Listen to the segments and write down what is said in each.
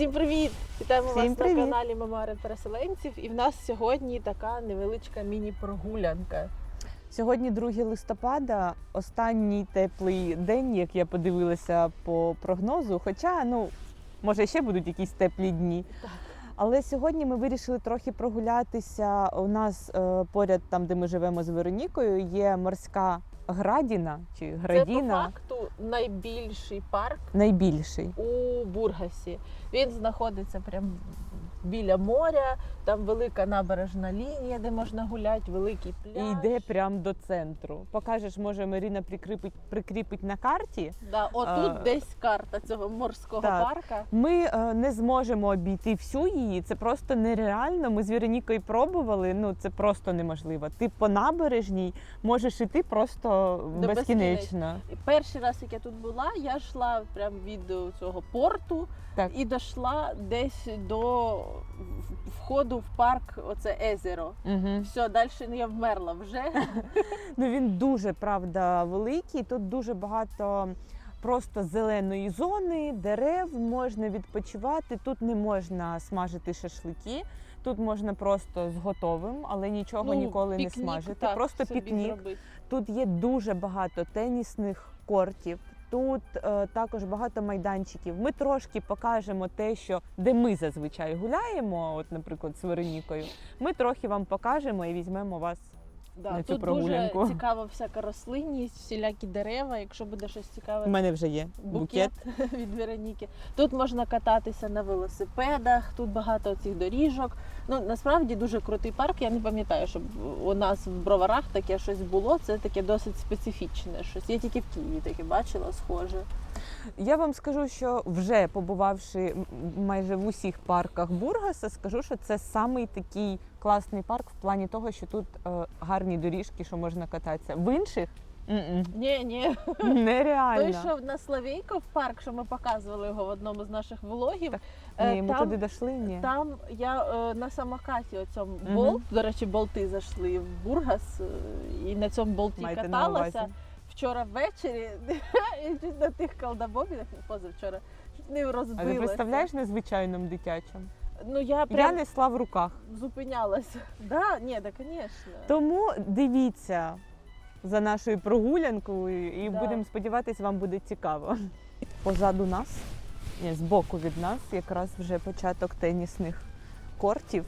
Всім привіт! Вітаємо Всім вас привіт. на каналі Мемуари переселенців. І в нас сьогодні така невеличка міні-прогулянка. Сьогодні 2 листопада, останній теплий день, як я подивилася по прогнозу. Хоча, ну, може, ще будуть якісь теплі дні. Так. Але сьогодні ми вирішили трохи прогулятися. У нас е, поряд, там, де ми живемо з Веронікою, є морська градіна чи Це по градіна, факту найбільший парк найбільший. у Бургасі. Він знаходиться прямо біля моря. Там велика набережна лінія, де можна гуляти, великий пляж. І йде прямо до центру. Покажеш, може, Маріна прикріпить, прикріпить на карті. Да, отут А, десь карта цього морського так. парка. Ми е, не зможемо обійти всю її. Це просто нереально. Ми з Веронікою пробували. Ну це просто неможливо. Ти по набережній можеш іти просто До безкінечно. І перший раз, як я тут була, я йшла прямо від е, цього порту Так. і дійшла десь до входу в парк, оце езеро. Угу. Все, далі я вмерла вже. Ну він дуже правда великий. Тут дуже багато. Просто зеленої зони, дерев, можна відпочивати. Тут не можна смажити шашлики. Тут можна просто з готовим, але нічого ніколи не Ну, смажити. так, просто пікнік. зробити. Тут є дуже багато тенісних кортів. Тут е, також багато майданчиків. Ми трошки покажемо те, що де ми зазвичай гуляємо. От, наприклад, з Веронікою. Ми трохи вам покажемо і візьмемо вас. Да, на цю тут прогулянку. дуже цікава всяка рослинність, всілякі дерева. Якщо буде щось цікаве, У мене вже є букет. букет від Вероніки. Тут можна кататися на велосипедах, тут багато цих доріжок. Ну насправді дуже крутий парк. Я не пам'ятаю, щоб у нас в броварах таке щось було. Це таке досить специфічне щось. Я тільки в Києві таке бачила, схоже. Я вам скажу, що вже побувавши майже в усіх парках Бургаса, скажу, що це самий такий класний парк в плані того, що тут е, гарні доріжки, що можна кататися. В інших Ні, ні. нереально. Той, що на Славейков парк, що ми показували його в одному з наших влогів. Так, е, Ні, ми там туди дійшли. Ні. Там я е, на самокаті оцьому болт, до речі, болти зайшли в Бургас, е, і на цьому болті увазі. каталася. Вчора ввечері і на тих колдобобінах, позавчора, чуть не А розбилася. ти представляєш незвичайним дитячим? Ну я Я несла в руках. зупинялася. Да, ні, да, звісно. Тому дивіться за нашою прогулянкою і Да. будемо сподіватися, вам буде цікаво. Позаду нас, ні, збоку від нас, якраз вже початок тенісних кортів.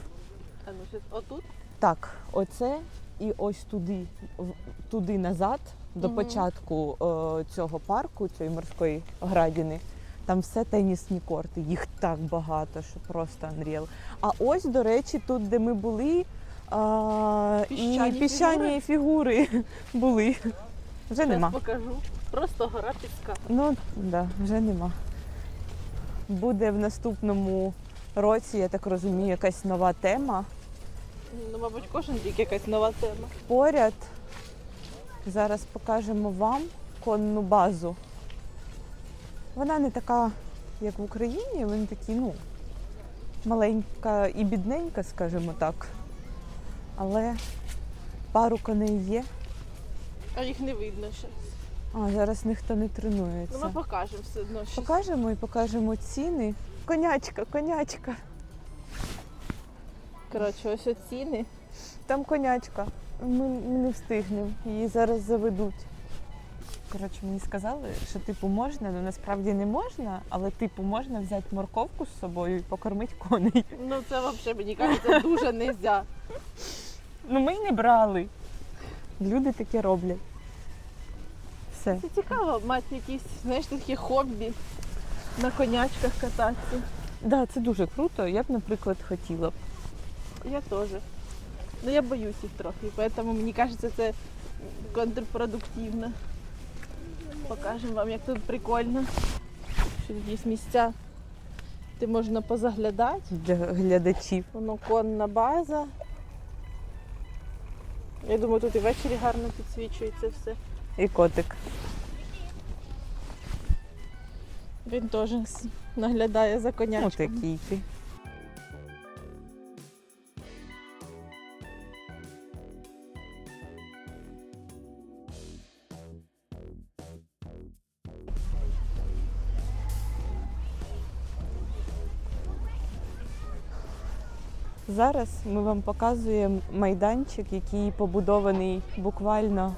А ну щось отут. Так, оце і ось туди, туди назад, до Мгм. початку е, цього парку, цієї морської градіни. Там все тенісні корти, їх так багато, що просто unreal. А ось, до речі, тут, де ми були, а, Піщані і піщані фігури були. Вже нема. Зараз покажу. Просто гора піска. Ну, да, вже нема. Буде в наступному році, я так розумію, якась нова тема. Ну, мабуть, кожен рік якась нова тема. Поряд зараз покажемо вам конну базу. Вона не така, як в Україні, вона такі, ну, маленька і бідненька, скажімо так. Але пару коней є. А їх не видно ще. А, зараз ніхто не тренується. Ну, ми покажемо все одно. щось. Покажемо і покажемо ціни. Конячка, конячка. Коротше, ось оціни. Там конячка. Ми, ми не встигнемо. Її зараз заведуть. Коротше, мені сказали, що типу можна, але насправді не можна, але типу можна взяти морковку з собою і покормити коней. Ну це взагалі, мені кажеться, дуже нельзя. Ну ми й не брали. Люди таке роблять. Все. Це цікаво мати якісь, знаєш, такі хобі на конячках кататися. Да, це дуже круто. Я б, наприклад, хотіла б. Я теж. Ну я боюсь їх трохи, тому мені кажеться, це контрпродуктивно. Покажемо вам, як тут прикольно. Що тут є місця, де можна позаглядати. Для глядачів. Воно конна база. Я думаю, тут і ввечері гарно підсвічується все. І котик. Він теж наглядає за Ну конячком. такий ти. Зараз ми вам показуємо майданчик, який побудований буквально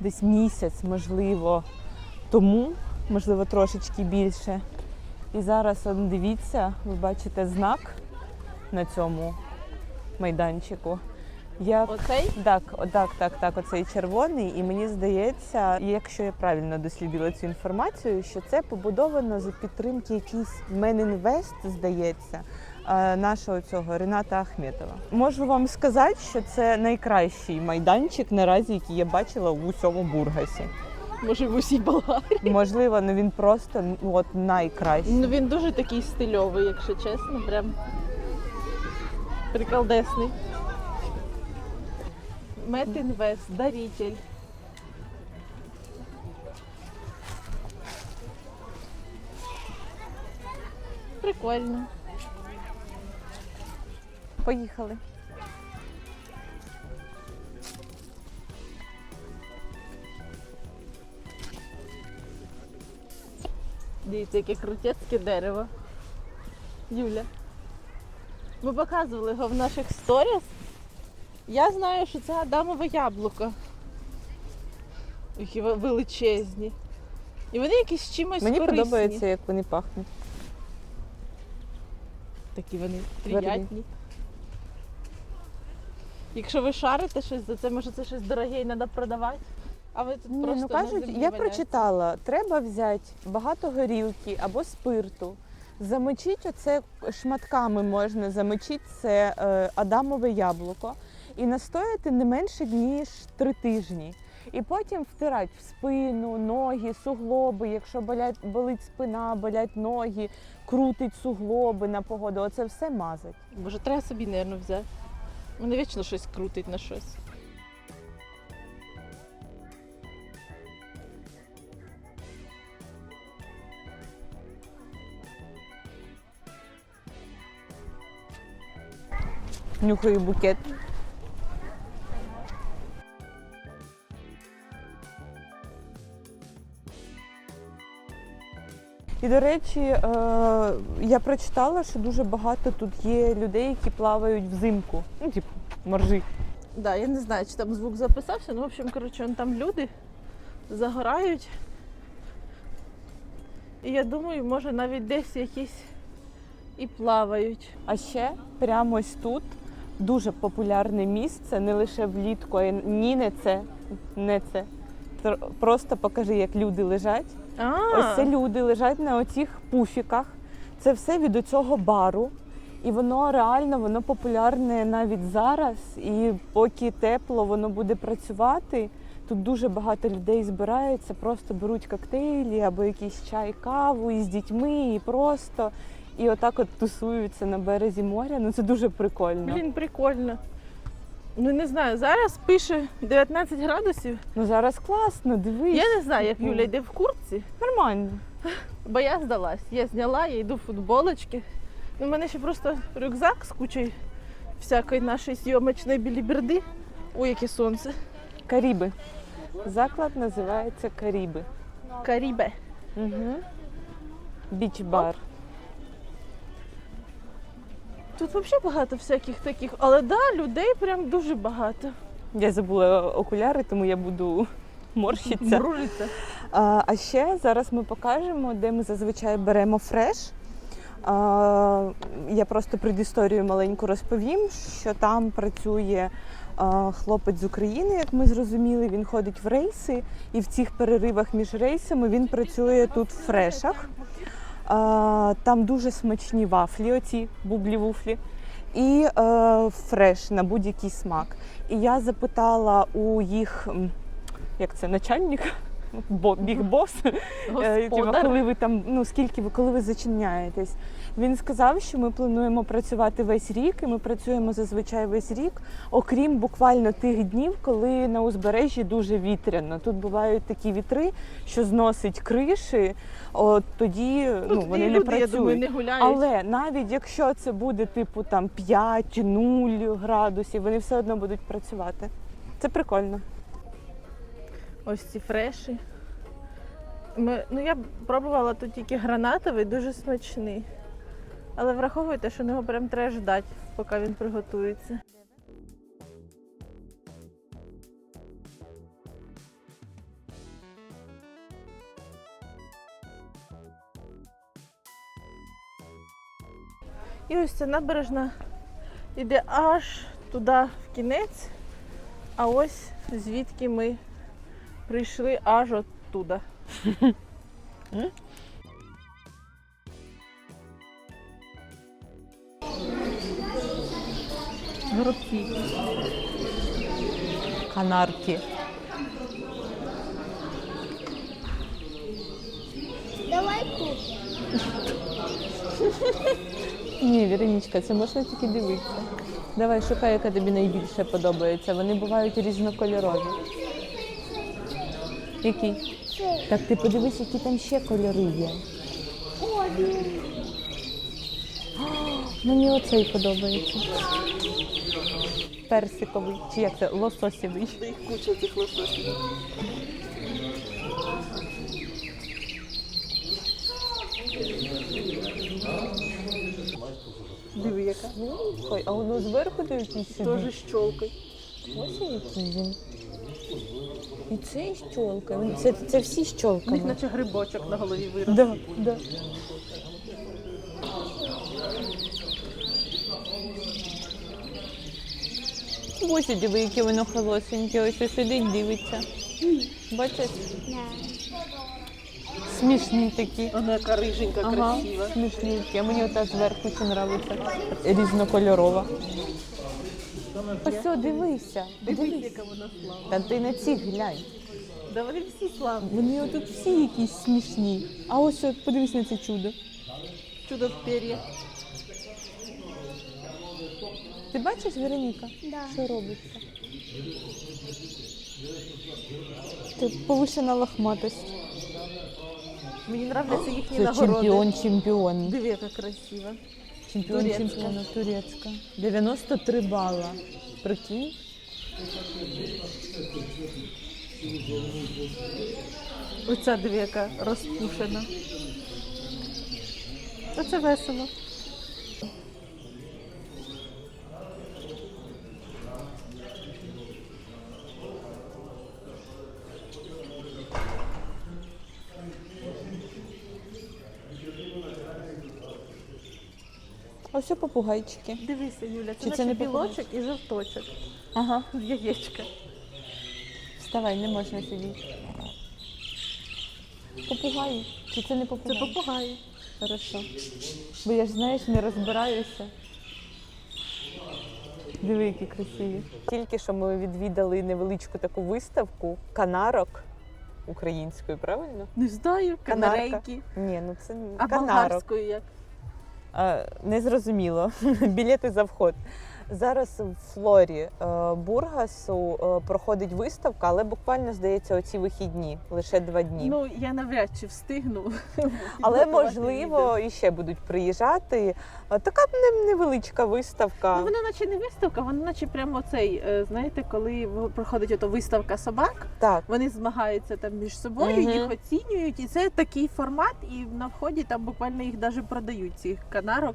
десь місяць, можливо, тому, можливо, трошечки більше. І зараз он, дивіться, ви бачите знак на цьому майданчику. Як Оцей? так, так, так, так, оцей червоний. І мені здається, якщо я правильно дослідила цю інформацію, що це побудовано за підтримки якийсь Менінвест, здається, нашого цього Рената Ахметова. Можу вам сказати, що це найкращий майданчик наразі, який я бачила в усьому Бургасі. Може, в усій Болгарії. Можливо, ну він просто ну, от найкращий. Ну він дуже такий стильовий, якщо чесно, прям приколдесний. Метінвест, даритель. Прикольно. Поїхали. Дивіться, яке крутецьке дерево. Юля. Ми показували його в наших сторіс. Я знаю, що це Адамове яблуко. Які величезні. І вони якісь чимось Мені корисні. подобається, як вони пахнуть. Такі вони Тверді. приятні. Якщо ви шарите щось за це, може це щось дороге і треба продавати. А ви тут Ні, просто ну кажуть, я валяєте. прочитала, треба взяти багато горілки або спирту. Замочити оце шматками можна замочити це е, адамове яблуко і настояти не менше ніж три тижні. І потім втирати в спину, ноги, суглоби. Якщо болять, болить спина, болять ноги, крутить суглоби на погоду. Оце все мазать. Може, треба собі, мабуть, взяти. Мене вічно щось крутить на щось. Нюхаю букет. І до речі, е, я прочитала, що дуже багато тут є людей, які плавають взимку. Ну, типу, моржі. Да, я не знаю, чи там звук записався. Ну, в общем, коротше, там люди загорають. І я думаю, може навіть десь якісь і плавають. А ще прямо ось тут дуже популярне місце, не лише влітку, а ні, не це, не це. Просто покажи, як люди лежать. А, Ось це люди лежать на оцих пуфіках. Це все від оцього бару. І воно реально воно популярне навіть зараз. І поки тепло, воно буде працювати. Тут дуже багато людей збирається, просто беруть коктейлі або якийсь чай, каву із дітьми, і просто і отак от тусуються на березі моря. Ну це дуже прикольно. блін, прикольно. Ну не знаю, зараз пише 19 градусів. Ну зараз класно, дивись. Я не знаю, як Типу. Юля йде в куртці, Нормально. бо я здалась. Я зняла, я йду в футболочки. У мене ще просто рюкзак з кучою всякої нашої зйомочної біліберди. Ой, яке сонце. Каріби. Заклад називається Каріби. Карібе. Угу. Біч-бар. Тут взагалі багато всяких таких, але да, людей прям дуже багато. Я забула окуляри, тому я буду морщитися. Мружиться. А, а ще зараз ми покажемо, де ми зазвичай беремо фреш. А, я просто предісторію маленьку розповім, що там працює а, хлопець з України, як ми зрозуміли. Він ходить в рейси, і в цих переривах між рейсами він працює тут в фрешах. Там дуже смачні вафлі, оці бублі-вуфлі, і е, фреш на будь-який смак. І я запитала у їх, як це, начальник, бо, біг бос, Е, коли ви там, ну скільки ви, коли ви зачиняєтесь. Він сказав, що ми плануємо працювати весь рік, і ми працюємо зазвичай весь рік, окрім буквально тих днів, коли на узбережжі дуже вітряно. Тут бувають такі вітри, що зносить криші, от тоді ну, Тут вони і не працюють. я думаю, не гуляють. Але навіть якщо це буде типу там 5-0 градусів, вони все одно будуть працювати. Це прикольно. Ось ці фреші. Ми, ну я пробувала тут тільки гранатовий, дуже смачний. Але враховуйте, що його прям треба ждати, поки він приготується. І ось ця набережна йде аж туди в кінець, а ось звідки ми прийшли аж оттуда. Горобці. Канарки. Давай купим. Ні, Віренічка, це можна тільки дивитися. Давай, шукай, яка тобі найбільше подобається. Вони бувають різнокольорові. Це Так ти подивись, які там ще кольори є. один. Мені оцей подобається. Персиковий. Чи як це? Лососєвий. Їх куча цих лососів. Диви, яка. Ой, а воно зверху дивитись сюди. Теж щолкой. Ось який він. І це щолка. Це, це всі У них наче грибочок на голові вирос. Да, да. Ось диви, яке воно холосеньке, ось ось сидить, дивиться. Бачиш? Да. Смішні такі. Вона яка риженька, Ага, красива. смішненькі. А мені ота зверху ще подобається. Різнокольорова. Ось о, дивися. Дивись, яка вона славна. Та ти на ці глянь. Да вони всі славні. Вони отут всі якісь смішні. А ось от подивись на це чудо. Чудо в пер'я. Ти бачиш, Вероніка? Да. Що робиться? Це повишена лохматость. Мені нравляться їхні Це нагороди. чемпіон, чемпіон. Диви, яка красива. Чемпіон Турецька. чемпіона турецька. 93 бала. Прикинь? Оця диви, яка розпушена. Оце весело. Ось о попугайчики. Дивися, Юля, це, Чи це наче не білочок і жовточок. Ага. В яєчка. Вставай, не можна сидіти. Попугаї. Чи це не Це попугаї? попугаї. Хорошо. Бо я ж знаєш, не розбираюся. Диви, які красиві. Тільки що ми відвідали невеличку таку виставку канарок українською, правильно? Не знаю, Канарка. канарейки. Ні, ну це не А канарок. болгарською як? А, незрозуміло. Білети за вход. Зараз в Флорі е, Бургасу е, проходить виставка, але буквально здається оці вихідні, лише два дні. Ну, я навряд чи встигну. Але можливо відео. іще будуть приїжджати. Е, Така не- невеличка виставка. Ну, вона наче не виставка, вона наче прямо цей, знаєте, коли проходить ото виставка собак, Так, вони змагаються там між собою, Мгм. їх оцінюють, і це такий формат, і на вході там буквально їх навіть продають, цих канарок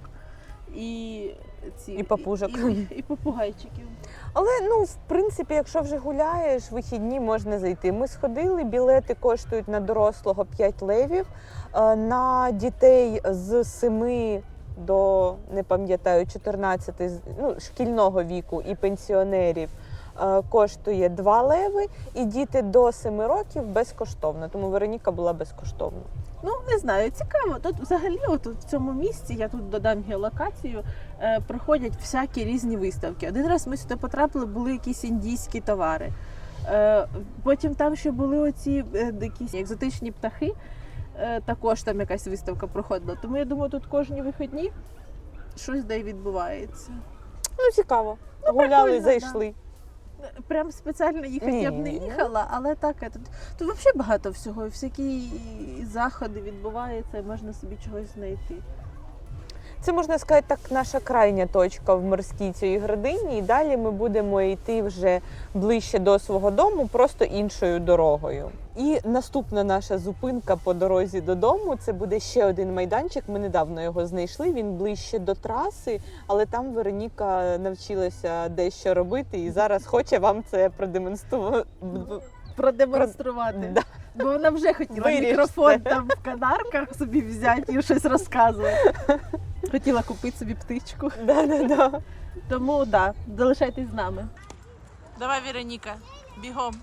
і ці І папужок. І, і, і попугайчиків. але ну в принципі, якщо вже гуляєш, вихідні можна зайти. Ми сходили, білети коштують на дорослого 5 левів, е, на дітей з 7 до не пам'ятаю 14, з- ну, шкільного віку і пенсіонерів. Е, Коштує 2 леви, і діти до 7 років безкоштовно. Тому Вероніка була безкоштовна. Ну не знаю, цікаво. Тут взагалі, от в цьому місці, я тут додам геолокацію, е, проходять всякі різні виставки. Один раз ми сюди потрапили, були якісь індійські товари. Е, потім там ще були оці е, якісь екзотичні птахи. Е, також там якась виставка проходила. Тому я думаю, тут кожні вихідні щось де й відбувається. Ну цікаво. прикольно, Гуляли, да. зайшли. Прям спеціально їхати я б не Ні. їхала, але так тут, тут взагалі багато всього, всякі заходи відбуваються, і можна собі чогось знайти. Це можна сказати так, наша крайня точка в морській цій градині. І далі ми будемо йти вже ближче до свого дому, просто іншою дорогою. І наступна наша зупинка по дорозі додому це буде ще один майданчик. Ми недавно його знайшли. Він ближче до траси, але там Вероніка навчилася дещо робити і зараз хоче вам це продемонструвати. Продемонструвати. Да. Бо вона вже хотіла Виріжте. мікрофон там в канарках собі взяти і щось розказувати. Хотіла купити собі птичку. Да-да-да. Тому да, залишайтесь з нами. Давай, Вероніка, бігом.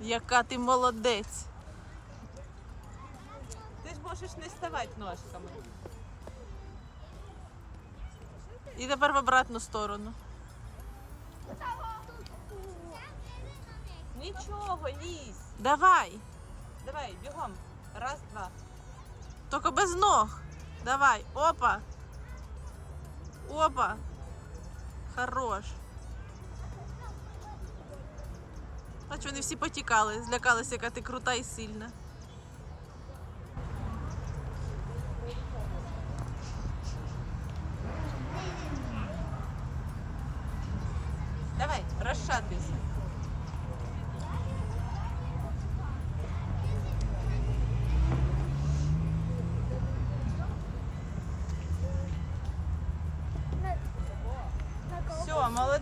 Яка ти молодець. Ти ж можеш не ставати ножками. І тепер в обратну сторону. Нічого, лізь. Давай. Давай, бігом. Раз, два. Тільки без ног. Давай. Опа. Опа. Хорош. Бач, вони всі потікали, злякалися, яка ти крута і сильна.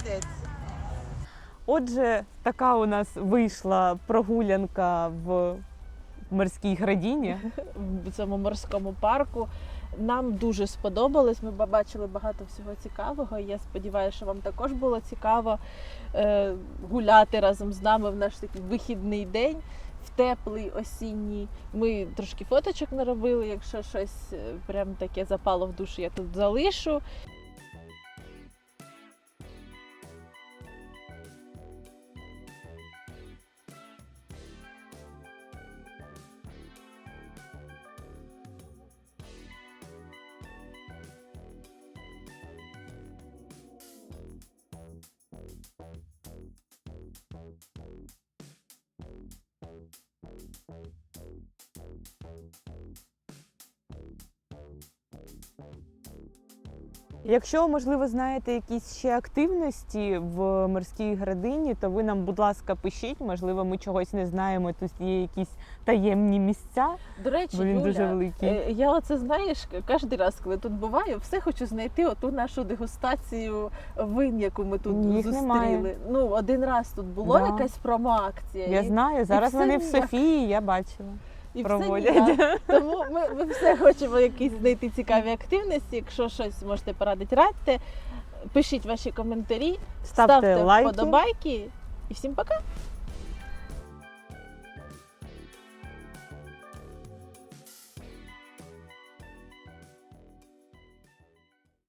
Молодець. Отже, така у нас вийшла прогулянка в морській градіні. в цьому морському парку. Нам дуже сподобалось. Ми побачили багато всього цікавого. Я сподіваюся, що вам також було цікаво е, гуляти разом з нами в наш такий вихідний день. В теплий осінній. Ми трошки фоточок наробили. Якщо щось е, прям таке запало в душу, я тут залишу. Якщо, можливо, знаєте якісь ще активності в морській градині, то ви нам, будь ласка, пишіть. Можливо, ми чогось не знаємо. Тут є якісь таємні місця, До речі, бо він Юля, дуже великий. Е, Я оце знаєш, кожен раз, коли тут буваю, все хочу знайти оту нашу дегустацію вин, яку ми тут Їх зустріли. немає. Ну один раз тут було Да. якась промо-акція. Я і, знаю, зараз все вони в. Софії, я бачила. і проводять. Тому ми, ми все хочемо якісь знайти цікаві активності. Якщо щось можете порадити, радьте. Пишіть ваші коментарі, Ставте, лайки. вподобайки. І всім пока!